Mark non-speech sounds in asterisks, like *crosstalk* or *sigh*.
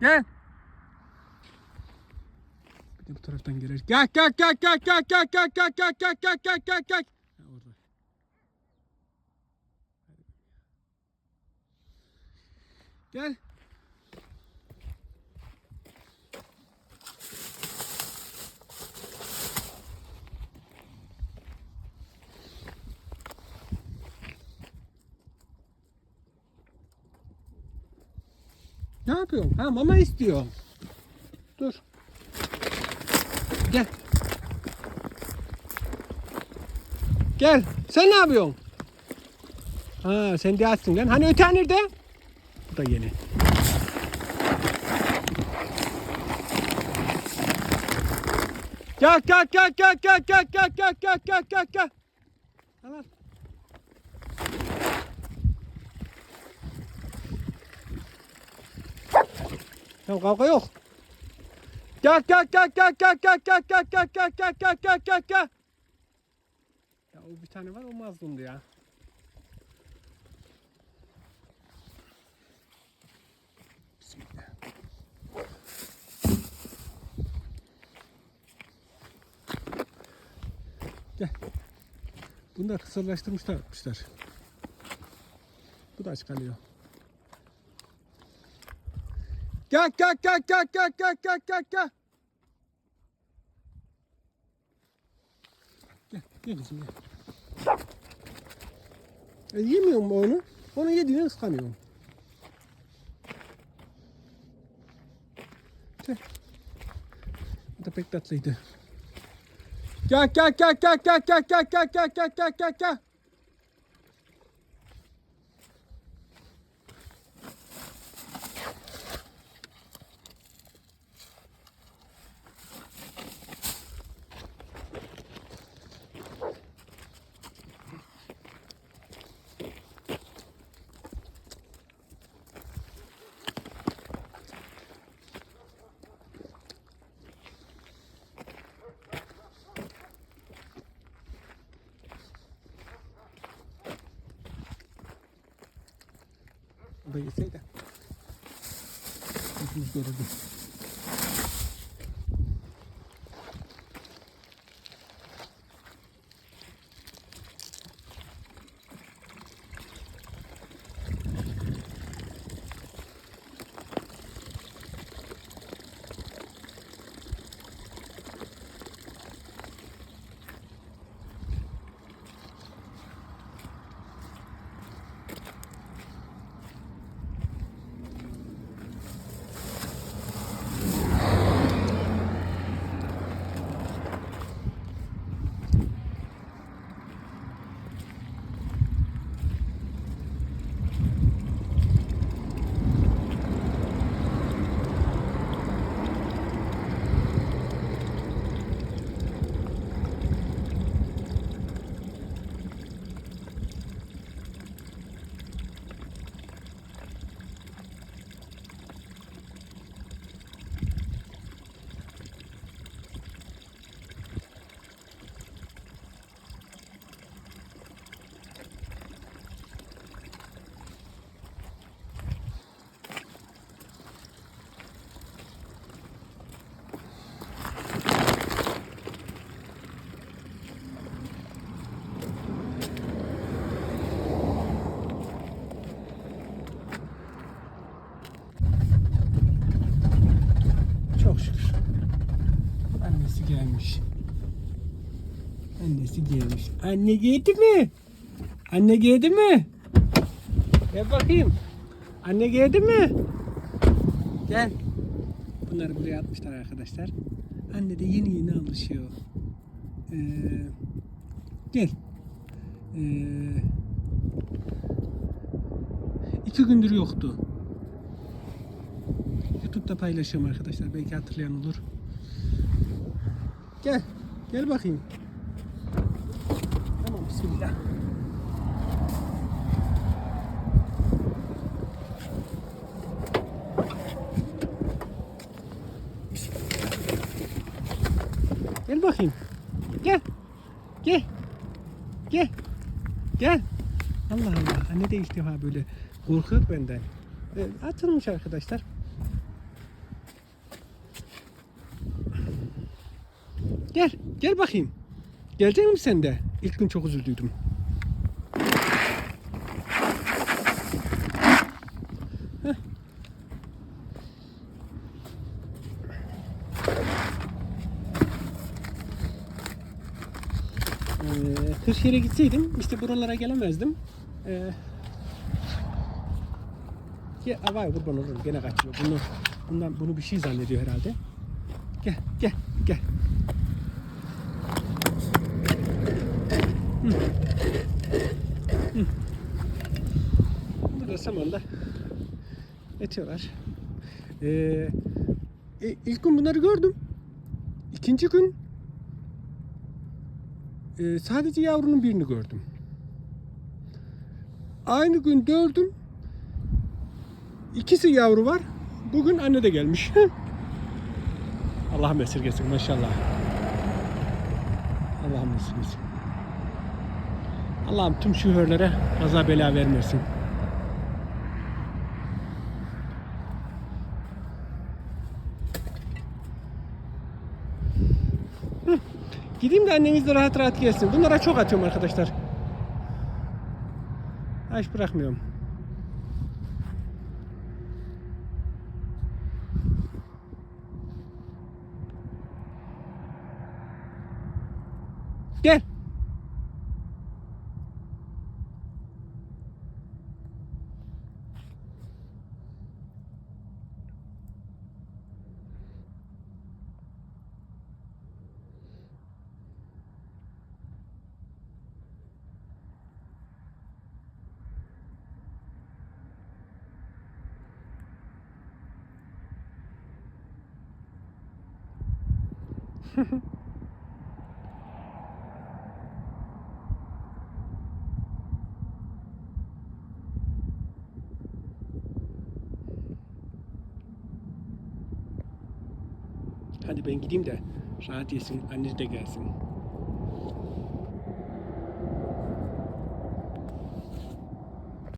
Gel. Bir de bu taraftan gelir. Gel gel gel gel gel gel gel gel gel gel gel gel gel gel. Orada. Gel. Ne yapıyorsun? Ha mama istiyor. Dur. Gel. Gel. Sen ne yapıyorsun? Ha sen de açsın lan. Hani öte nerede? Bu da yeni. Gel gel gel gel gel gel gel gel gel gel gel gel. Tamam kavga yok. Gel gel gel gel gel gel gel gel gel gel gel gel gel gel gel. Ya o bir tane var o mazlumdu ya. Bismillah. Gel. Bunu da kısırlaştırmışlar. Bu da aç kalıyor. Gel gel gel gel gel gel gel gel gel. Gel gel kızım gel. E, yemiyor mu onu? Onu yediğini ıskanıyorum. Gel. Bu da pek tatlıydı. Gel gel gel gel gel gel gel gel gel gel gel gel Здається, йде. Тут Annesi gelmiş. Anne geldi mi? Anne geldi mi? Gel bakayım. Anne geldi mi? Gel. Bunları buraya atmışlar arkadaşlar. Anne de yeni yeni alışıyor. Ee, gel. Ee, iki gündür yoktu. YouTube'da paylaşıyorum arkadaşlar. Belki hatırlayan olur. Gel. Gel bakayım. Bismillah. Gel bakayım. Gel. Gel. Gel. Gel. Allah Allah. Anne de ilk defa böyle korkuyor benden. E, atılmış arkadaşlar. Gel. Gel bakayım. Gelecek misin sen de? İlk gün çok üzüldüydüm. Heh. Ee, Kırşehir'e gitseydim işte buralara gelemezdim. Ee, ya, vay kurban olurum gene kaçıyor. Bunu, bundan, bunu bir şey zannediyor herhalde. Gel gel gel. Hı. Hı. Burada samanla yatıyorlar. Ee, e, ilk gün bunları gördüm. İkinci gün e, sadece yavrunun birini gördüm. Aynı gün dördüm. İkisi yavru var. Bugün anne de gelmiş. *laughs* Allah'ım esirgesin maşallah. Allah'ım esirgesin. Allah'ım tüm şoförlere kaza bela vermesin. Gideyim de anneniz de rahat rahat gelsin. Bunlara çok atıyorum arkadaşlar. Hiç bırakmıyorum. Gel. Hadi ben gideyim de rahat yesin. Annesi de gelsin.